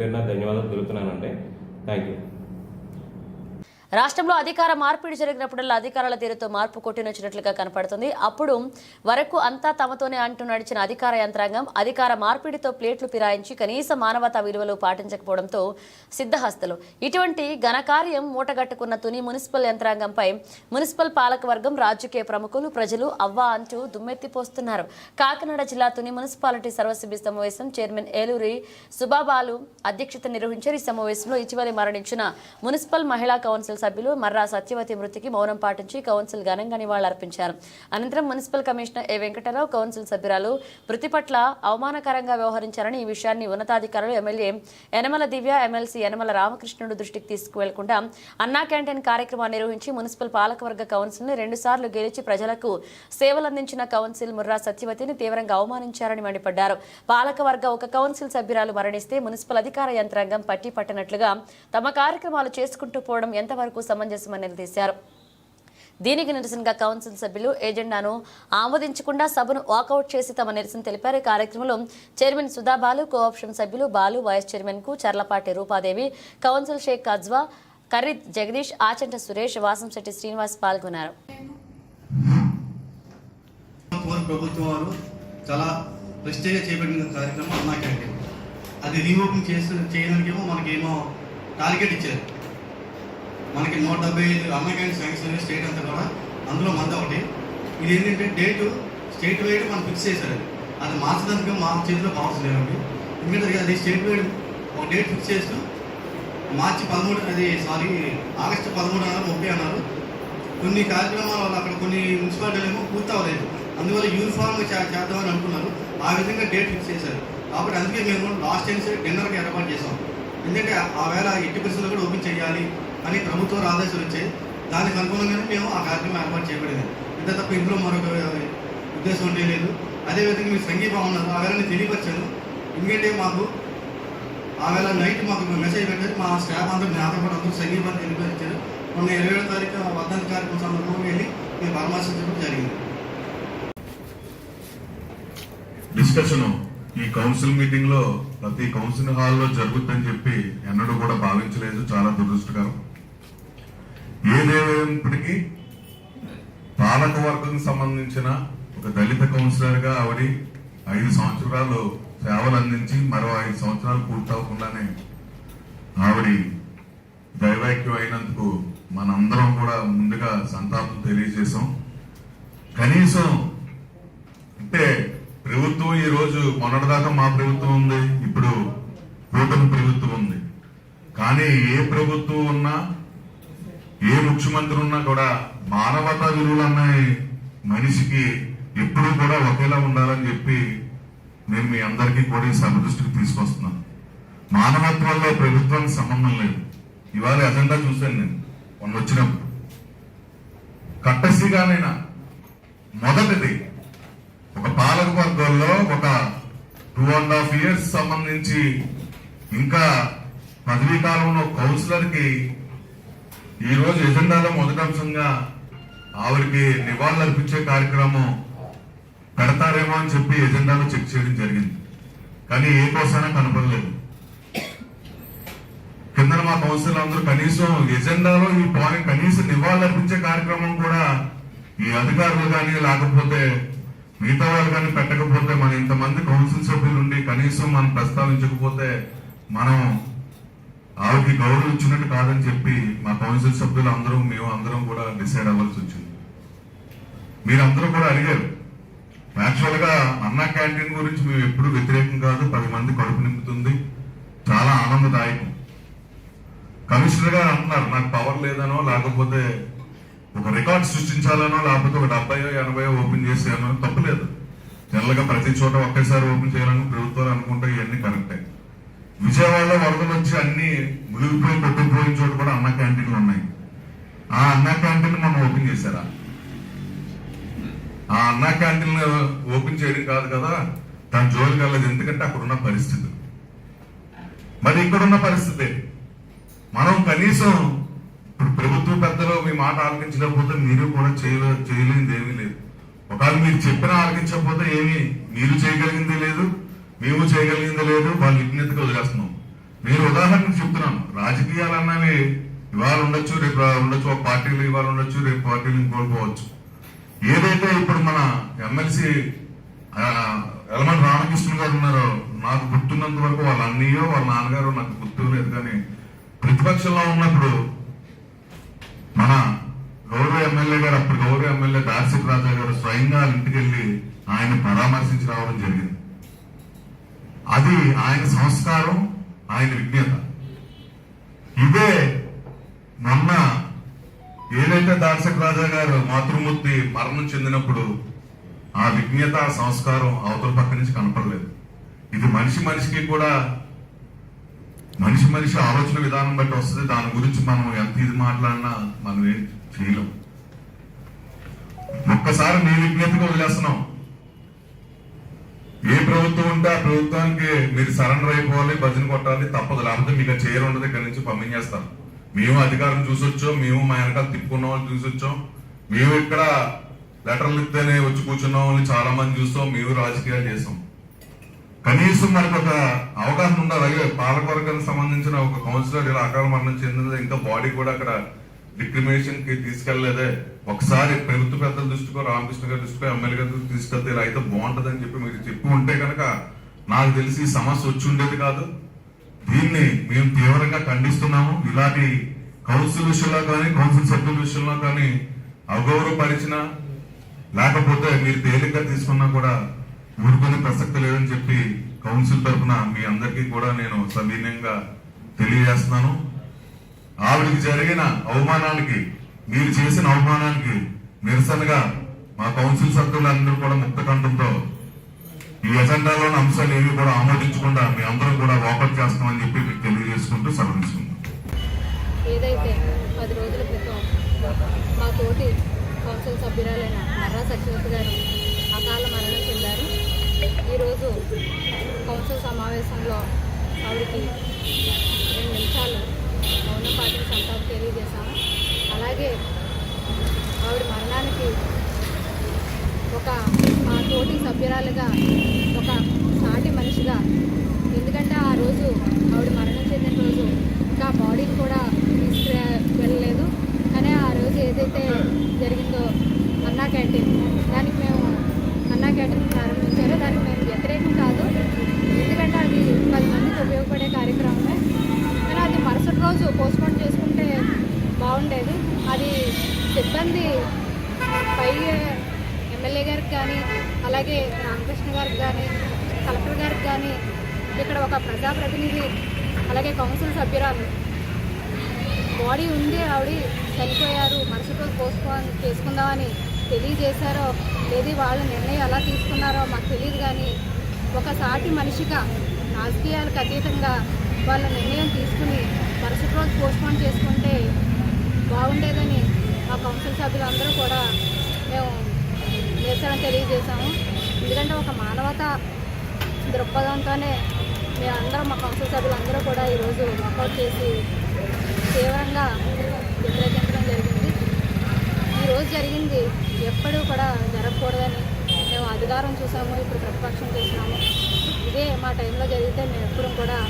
పేరున ధన్యవాదాలు తెలుపుతున్నానండి. Thank you రాష్ట్రంలో అధికార మార్పిడి జరిగినప్పుడల్లా అధికారాల తీరుతో మార్పు కొట్టినొచ్చినట్లుగా కనపడుతుంది. అప్పుడు వరకు అంతా తమతోనే అంటూ నడిచిన అధికార యంత్రాంగం అధికార మార్పిడితో ప్లేట్లు పిరాయించి కనీస మానవతా విలువలు పాటించకపోవడంతో సిద్ధహస్తలు. ఇటువంటి ఘనకార్యం మూటగట్టుకున్న తుని మున్సిపల్ యంత్రాంగంపై మున్సిపల్ పాలకవర్గం రాజకీయ ప్రముఖులు ప్రజలు అవ్వా అంటూ దుమ్మెత్తిపోస్తున్నారు. కాకినాడ జిల్లా తుని మున్సిపాలిటీ సర్వసభ్య సమావేశం చైర్మన్ ఏలూరి సుబాబాలు అధ్యక్షత నిర్వహించారు. ఈ సమావేశంలో ఇటీవల మరణించిన మున్సిపల్ మహిళా కౌన్సిల్ సభ్యులు మర్రా సత్యవతి మృతికి మౌనం పాటించి కౌన్సిల్ ఘనంగా నివాళులర్పించారు. అనంతరం municipal commissioner A Venkatarao council సభ్యురాలు మృతి పట్ల అవమానకరంగా వ్యవహరించారని ఈ విషయాన్ని ఉన్నతాధికారులు ఎమ్మెల్యే యనమల దివ్య ఎమ్మెల్సీ యనమల రామకృష్ణుడు దృష్టికి తీసుకువెళ్ళకుండా అన్నా క్యాంటీన్ కార్యక్రమాన్ని నిర్వహించి మున్సిపల్ పాలకవర్గ కౌన్సిల్ని రెండుసార్లు గెలిచి ప్రజలకు సేవలందించిన కౌన్సిల్ ముర్రా సత్యవతిని తీవ్రంగా అవమానించారని మండిపడ్డారు. పాలకవర్గ ఒక కౌన్సిల్ సభ్యురాలు మరణిస్తే మున్సిపల్ అధికార యంత్రాంగం పట్టి పట్టనట్లుగా తమ కార్యక్రమాలు చేసుకుంటూ పోవడం ఎంతవరకు సమంజసమని నిలదీశారు దీనికి నిరసనగా కౌన్సిల్ సభ్యులు ఎజెండాను ఆమోదించకుండా సభను వాకౌట్ చేసి తమ నిరసన తెలిపారు. ఈ కార్యక్రమంలో చైర్మన్ సుధా బాలు కోఆప్షన్ సభ్యులు బాలు వైస్ చైర్మన్కు చర్లపాటి రూపాదేవి కౌన్సిల్ షేక్ కజ్వా కరీద్ జగదీష్ ఆచంట సురేష్ వాసంశెట్టి శ్రీనివాస్ పాల్గొన్నారు. ప్రభుత్వం వారు చాలా ప్రెస్టేజ్గా చేపట్టిన కార్యక్రమం అన్నా క్యాంటీన్ అది రీఓపెన్ చేసి చేయడానికేమో మనకేమో టార్గెట్ ఇచ్చారు. మనకి నూట డెబ్బై ఐదు అమెరికన్ క్యాంటీన్ శాంక్షన్ స్టేట్ అంతా కూడా అందులో మంది ఒకటి. ఇది ఏంటంటే డేటు స్టేట్ వైడ్ మనం ఫిక్స్ చేశారు. అది మార్చడానికి మా చేతిలో పవర్స్ లేవండి. ఎందుకంటే అది స్టేట్ వైడ్ ఒక డేట్ ఫిక్స్ చేస్తూ మార్చి పదమూడు అది సారీ ఆగస్టు పదమూడు అన్నారు ముప్పై అన్నారు. కొన్ని కార్యక్రమాల వల్ల అక్కడ కొన్ని మున్సిపాలిటీలు ఏమో పూర్తి అవ్వలేదు. అందువల్ల యూనిఫామ్గా చే చేద్దామని అనుకున్నారు. ఆ విధంగా డేట్ ఫిక్స్ చేశారు. కాబట్టి అందుకే మేము లాస్ట్ టైం డిన్నర్కి ఏర్పాటు చేసాం ఎందుకంటే ఆ వేళ ఎట్టి పరిస్థితుల్లో కూడా ఓపెన్ చేయాలి. అని ప్రభుత్వం ఆదేశాలు వచ్చాయి దానికి అనుగుణంగానే మేము ఆ కార్యక్రమం ఏర్పాటు చేయబడింది. ఇంత తప్ప ఇందులో మరొక ఉద్దేశం ఉంటే లేదు. అదేవిధంగా మీరు సంఘీభావం ఉన్నారు ఆ వేళ తెలియపరిచాను ఎందుకంటే మాకు ఆ వేళ నైట్ మాకు మెసేజ్ పెట్టారు. మా స్టాఫ్ అందరూ జ్ఞాపకం అందరూ సంఘీభావం తెలియపరిచారు. మొన్న ఇరవై ఏడో తారీఖు వర్ధంతి కార్యక్రమం సందర్భంగా వెళ్ళి మేము పరామర్శించడం జరిగింది. డిస్కషన్ ఈ కౌన్సిల్ మీటింగ్లో ప్రతి కౌన్సిల్ హాల్లో జరుగుతుందని చెప్పి ఎన్నడూ కూడా భావించలేదు. చాలా దురదృష్టకరం. ఏదేమైనప్పటికీ పాలక వర్గం సంబంధించిన ఒక దళిత కౌన్సిలర్గా ఆవిడ ఐదు సంవత్సరాలు సేవలు అందించి మరో ఐదు సంవత్సరాలు పూర్తవకుండానే ఆవిడ దైవాక్యం అయినందుకు మనందరం కూడా ముందుగా సంతాపం తెలియజేశాం. కనీసం అంటే ప్రభుత్వం ఈరోజు మొన్నటిదాకా మా ప్రభుత్వం ఉంది ఇప్పుడు కూటమి ప్రభుత్వం ఉంది. కానీ ఏ ప్రభుత్వం ఉన్నా ఏ ముఖ్యమంత్రి ఉన్నా కూడా మానవతా విలువలు అన్నాయి మనిషికి ఎప్పుడూ కూడా ఒకేలా ఉండాలని చెప్పి నేను మీ అందరికీ కూడా ఈ సభ దృష్టికి తీసుకొస్తున్నాను. మానవత్వంలో ప్రభుత్వానికి సంబంధం లేదు. ఇవాళ అజెండా చూశాను నేను మొన్న వచ్చినప్పుడు. కట్టసిగానైనా మొదటిది ఒక పాలక వర్గంలో ఒక టూ అండ్ హాఫ్ ఇయర్స్ సంబంధించి ఇంకా పదవీ కాలంలో కౌన్సిలర్కి ఈరోజు ఈ రోజు ఎజెండాలో మొదటి అంశంగా ఆవిడకి నివాళులు అర్పించే కార్యక్రమం పెడతారేమో అని చెప్పి ఎజెండాలో చెక్ చేయడం జరిగింది. కానీ ఏ కోసమైనా కనపడలేదు. కింద మా కౌన్సిల్ అందరూ కనీసం ఎజెండాలో ఈ పాయింట్ కనీసం నివాళులు అర్పించే కార్యక్రమం కూడా ఈ అధికారులు కానీ లేకపోతే మిగతా వాళ్ళు కానీ పెట్టకపోతే మన ఇంతమంది కౌన్సిల్ సభ్యులు ఉండి కనీసం మనం ప్రస్తావించకపోతే మనం ఆవిడకి గౌరవం ఇచ్చినట్టు కాదని చెప్పి మా కౌన్సిల్ సభ్యులు అందరూ మేము అందరం కూడా డిసైడ్ అవ్వాల్సి వచ్చింది. మీరందరూ కూడా అడిగారు. యాక్చువల్గా అన్న అన్నా క్యాంటీన్ గురించి మేము ఎప్పుడు వ్యతిరేకం కాదు పది మంది కడుపు నింపుతుంది. చాలా ఆనందదాయకం. కమిషనర్ గారు అంటున్నారు నాకు పవర్ లేదనో లేకపోతే ఒక రికార్డ్ సృష్టించాలనో లేకపోతే ఒక డెబ్బై ఎనభై ఓపెన్ చేసేయాలనో తప్పులేదు. జనరల్గా ప్రతి చోట ఒకేసారి ఓపెన్ చేయాలని ప్రభుత్వాలు అనుకుంటే ఇవన్నీ కరెక్టే. విజయవాడలో వరదలు వచ్చి అన్ని మునిగిపోయి కొట్టుకుపోయిన చోట కూడా అన్న క్యాంటీన్లు ఉన్నాయి. ఆ అన్న క్యాంటీన్ మనం ఓపెన్ చేశారా? ఆ అన్న క్యాంటీన్ ఓపెన్ చేయడం కాదు కదా తన జోలికి వెళ్ళదు ఎందుకంటే అక్కడ ఉన్న పరిస్థితి. మరి ఇక్కడున్న పరిస్థితి. మనం కనీసం ఇప్పుడు ప్రభుత్వ పెద్దలు మీ మాట ఆలకించలేకపోతే మీరు కూడా చేయలే చేయలేనిది ఏమీ లేదు. ఒకవేళ మీరు చెప్పినా ఆలకించకపోతే ఏమీ మీరు చేయగలిగింది లేదు. మేము చేయగలిగింది లేదు వాళ్ళు విజ్ఞతగా వదిలేస్తున్నాం. మీరు ఉదాహరణకు చెప్తున్నాను. రాజకీయాలు అన్నవి ఇవాళ ఉండొచ్చు రేపు ఉండొచ్చు ఒక పార్టీలు ఇవాళ ఉండొచ్చు రేపు పార్టీలు కోల్పోవచ్చు. ఏదైతే ఇప్పుడు మన ఎమ్మెల్సీ ఎలమంటి రామకృష్ణ గారు ఉన్నారో నాకు గుర్తున్నంత వరకు వాళ్ళ అన్నయ్యో వాళ్ళ నాన్నగారు నాకు గుర్తు లేదు. కానీ ప్రతిపక్షంలో ఉన్నప్పుడు మన గౌరవ ఎమ్మెల్యే గారు అప్పుడు గౌరవ ఎమ్మెల్యే దార్శిక్ రాజా గారు స్వయంగా వాళ్ళ ఇంటికి వెళ్ళి ఆయన పరామర్శించి రావడం జరిగింది. అది ఆయన సంస్కారం ఆయన విజ్ఞత. ఇదే మొన్న ఏదైతే దార్శక్ రాజా గారు మాతృమూర్తి మరణం చెందినప్పుడు ఆ విజ్ఞత సంస్కారం అవతల పక్క నుంచి కనపడలేదు. ఇది మనిషి మనిషికి కూడా మనిషి మనిషి ఆలోచన విధానం బట్టి వస్తుంది. దాని గురించి మనం ఎంత ఇది మాట్లాడినా మనం ఏం చేయలేం. ఒక్కసారి నీ విజ్ఞతగా వదిలేస్తున్నాం. ఏ ప్రభుత్వం ఉంటే ఆ ప్రభుత్వానికి మీరు సరెండర్ అయిపోవాలి భజన కొట్టాలి తప్పదు. లేకపోతే మీకు చేయరు ఉండదు ఇక్కడ నుంచి పంపించేస్తాం మేము అధికారం చూసొచ్చాం మేము మా వెనకాల తిప్పుకున్న వాళ్ళు చూసొచ్చాం మేము ఇక్కడ లెటర్లు ఇస్తేనే వచ్చి కూర్చున్న వాళ్ళని చాలా మంది చూస్తాం మేము రాజకీయాలు చేసాం కనీసం మనకు ఒక అవగాహన ఉండాలి. అలాగే పాలకవర్గానికి సంబంధించిన ఒక కౌన్సిలర్ ఇలా అకాల మరణం చెందినది ఇంకా బాడీ కూడా అక్కడ డిక్రిమినేషన్కి తీసుకెళ్ళేదే. ఒకసారి ప్రభుత్వ పెద్దల దృష్టికో రామకృష్ణ గారి దృష్టికో ఎమ్మెల్యే గారి దృష్టికి తీసుకెళ్తే ఇలా అయితే బాగుంటదని చెప్పి మీరు చెప్పి ఉంటే కనుక నాకు తెలిసి సమస్య వచ్చి ఉండేది కాదు. దీన్ని మేము తీవ్రంగా ఖండిస్తున్నాము. ఇలాంటి కౌన్సిల్ విషయంలో కానీ కౌన్సిల్ సభ్యుల విషయంలో కానీ అగౌరవపరిచిన లేకపోతే మీరు తేలిగ్గా తీసుకున్నా కూడా ఊరుకునే ప్రసక్తి లేదని చెప్పి కౌన్సిల్ తరఫున మీ అందరికీ కూడా నేను సవీనంగా తెలియజేస్తున్నాను. ఆవిడకి జరిగిన అవమానానికి మీరు చేసిన అవమానానికి నిరసనగా మా కౌన్సిల్ సభ్యులందరూ కూడా ముక్త కంఠంతో ఈ ఎజెండాలోని అంశాలు ఏవి కూడా ఆమోదించకుండా మీ అందరం కూడా వాకౌట్ చేస్తామని చెప్పి మీకు తెలియజేసుకుంటూ సవరించుకుందాం ఏదైతే పది రోజుల క్రితం మా తోటి కౌన్సిల్ సభ్యురాలైన మర్రా సత్యవతి గారు అకాల మరణం చెందారు ఈరోజు కౌన్సిల్ సమావేశంలో ఆవిడకి రెండు నిమిషాలు మౌనం పాటించి సంతాపం తెలియజేశాము అలాగే ఆవిడ మరణానికి ఒక తోటి సభ్యురాలుగా ఒక సాటి మనిషిగా. ఎందుకంటే ఆ రోజు ఆవిడ మరణం చెందిన రోజు ఇంకా బాడీని కూడా తీసుకు వెళ్ళలేదు కానీ ఆ రోజు ఏదైతే జరిగిందో అన్నా క్యాంటీన్ దానికి మేము అన్నా క్యాంటీన్ ప్రారంభించారో. దానికి మేము వ్యతిరేకం కాదు. ఎందుకంటే అది పది మందికి ఉపయోగపడే కార్యక్రమమే. కానీ అది మరుసటి రోజు పోస్ట్పోన్ చేసుకుంటే బాగుండేది. అది సిబ్బంది పై ఎమ్మెల్యే గారికి కానీ అలాగే రామకృష్ణ గారికి కానీ కలెక్టర్ గారికి కానీ ఇక్కడ ఒక ప్రజాప్రతినిధి అలాగే కౌన్సిల్ సభ్యురాలు. బాడీ ఉంది ఆవిడ చనిపోయారు మరుసటి రోజు చేసుకుందామని తెలియజేశారో లేదు వాళ్ళు నిర్ణయం ఎలా తీసుకున్నారో మాకు తెలియదు కానీ ఒక సాటి మనిషిగా రాజకీయాలకు అతీతంగా వాళ్ళ నిర్ణయం తీసుకుని మరుసటి రోజు పోస్ట్పోన్ చేసుకుంటే బాగుండేదని మా కౌన్సిల్ సభ్యులందరూ కూడా మేము నిరసన తెలియజేశాము. ఎందుకంటే ఒక మానవత దృక్పథంతోనే మేమందరం మా కౌన్సిల్ సభ్యులందరూ కూడా ఈరోజు వర్కౌట్ చేసి తీవ్రంగా వ్యతిరేకించడం జరిగింది. ఈరోజు జరిగింది ఎప్పుడూ కూడా జరగకూడదని మేము అధికారం చూసాము ఇప్పుడు ప్రతిపక్షం చేసినాము. ఇదే మా టైంలో జరిగితే మేము ఎప్పుడూ కూడా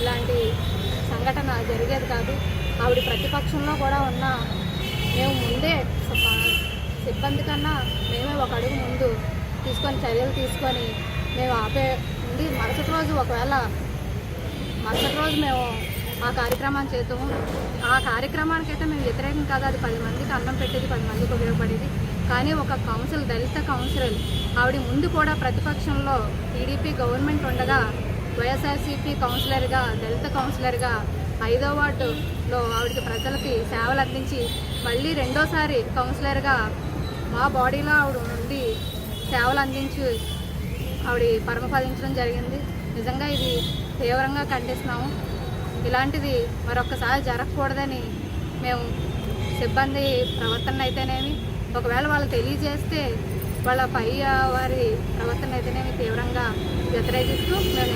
ఇలాంటి సంఘటన జరిగేది కాదు. ఆవిడ ప్రతిపక్షంలో కూడా ఉన్న మేము ముందే సిబ్బంది కన్నా మేమే ఒక అడుగు ముందు తీసుకొని చర్యలు తీసుకొని మేము ఆపే ఉండి మరుసటి రోజు ఒకవేళ మరుసటి రోజు మేము ఆ కార్యక్రమాన్ని చేద్దాము. ఆ కార్యక్రమానికి అయితే మేము వ్యతిరేకం కాదు. అది పది మందికి అన్నం పెట్టేది పది మందికి ఉపయోగపడేది. కానీ ఒక కౌన్సిల్ దళిత కౌన్సిలర్ ఆవిడ ముందు కూడా ప్రతిపక్షంలో టీడీపీ గవర్నమెంట్ ఉండగా వైఎస్ఆర్సీపీ కౌన్సిలర్గా దళిత కౌన్సిలర్గా ఐదో వార్డులో ఆవిడకి ప్రజలకి సేవలు అందించి మళ్ళీ రెండోసారి కౌన్సిలర్గా మా బాడీలో ఆవిడ నుండి సేవలు అందించి ఆవిడ పరమపదించడం జరిగింది. నిజంగా ఇది తీవ్రంగా ఖండిస్తున్నాము. ఇలాంటిది మరొకసారి జరగకూడదని మేము సిబ్బంది ప్రవర్తన అయితేనేమి ఒకవేళ వాళ్ళు తెలియజేస్తే వాళ్ళ పై వారి ప్రవర్తన అయితేనేమి తీవ్రంగా వ్యతిరేకిస్తూ మేము